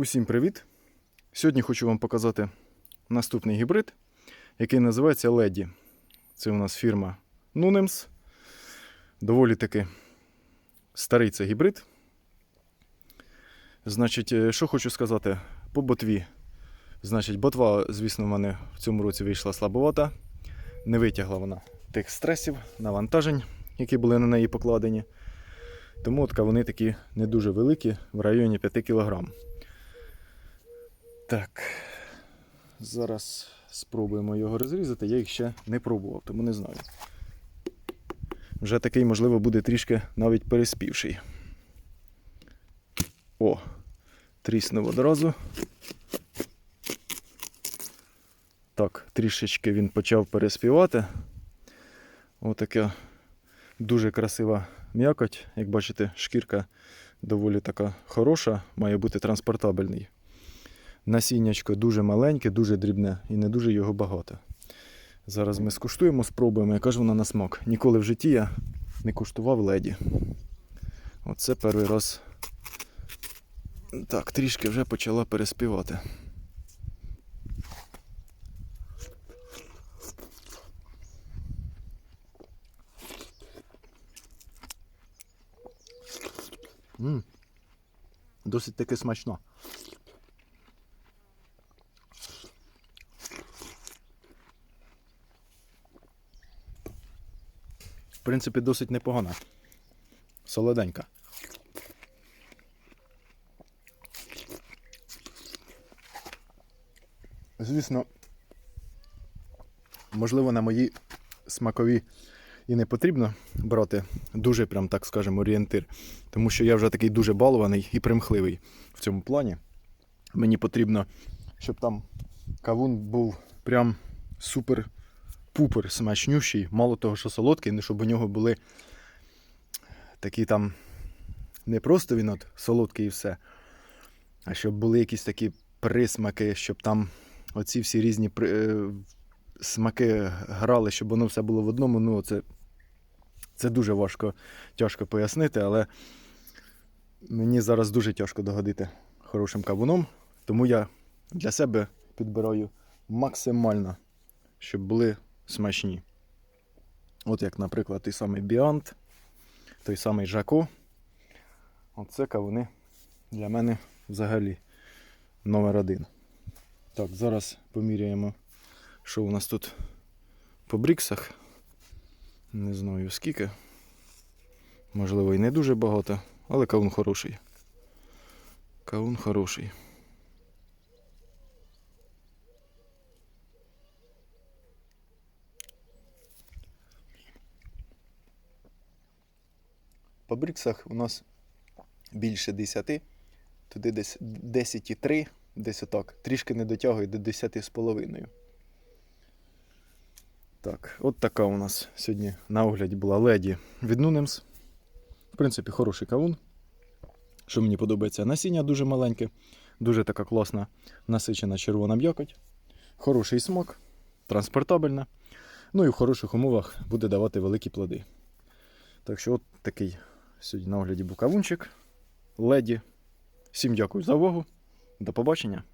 Усім привіт! Сьогодні хочу вам показати наступний гібрид, який називається Леді. Це у нас фірма Nunems. Доволі таки старий це гібрид. Значить, е, що хочу сказати по ботві. Значить, ботва, звісно, в мене в цьому році вийшла слабовата. Не витягла вона тих стресів, навантажень, які були на неї покладені. Тому от вони такі не дуже великі, в районі 5 кг. Так. Зараз спробуємо його розрізати. Я їх ще не пробував, тому не знаю. Вже такий, можливо, буде трішки навіть переспівший. О, тріснув одразу. Так, трішечки він почав переспівати. Отака дуже красива м'якоть. Як бачите, шкірка доволі така хороша, має бути транспортабельний. Насіннячко дуже маленьке, дуже дрібне і не дуже його багато. Зараз ми скуштуємо, спробуємо, яка ж вона на смак. Ніколи в житті я не куштував леді. Оце перший раз. Так, трішки вже почала переспівати. М, Досить таки смачно. В принципі, досить непогана. Солоденька. Звісно, можливо, на мої смакові і не потрібно брати дуже, прям так скажемо, орієнтир. Тому що я вже такий дуже балований і примхливий в цьому плані. Мені потрібно, щоб там кавун був прям супер-пупер смачнющий. Мало того, що солодкий, не щоб у нього були такі там не просто він от солодкий і все, а щоб були якісь такі присмаки, щоб там оці всі різні при... е, смаки грали, щоб воно все було в одному. Ну, це, це дуже важко, тяжко пояснити, але мені зараз дуже тяжко догодити хорошим кавуном, тому я для себе підбираю максимально, щоб були смачні. От як, наприклад, той самий Біант, той самий Жако. Оце кавуни для мене взагалі номер один. Так, зараз поміряємо, що у нас тут по бріксах. Не знаю скільки. Можливо, і не дуже багато, але кавун хороший. Кавун хороший. По бріксах у нас більше 10, туди десь 10,3, десь отак. Трішки не дотягує до 10,5. Так, от така у нас сьогодні на огляді була леді від Nunems. В принципі, хороший кавун. Що мені подобається, насіння дуже маленьке, дуже така класна насичена червона м'якоть. Хороший смак, транспортабельна. Ну і в хороших умовах буде давати великі плоди. Так що, от такий сьогодні на огляді був кавунчик. Леді. Всім дякую за увагу. До побачення.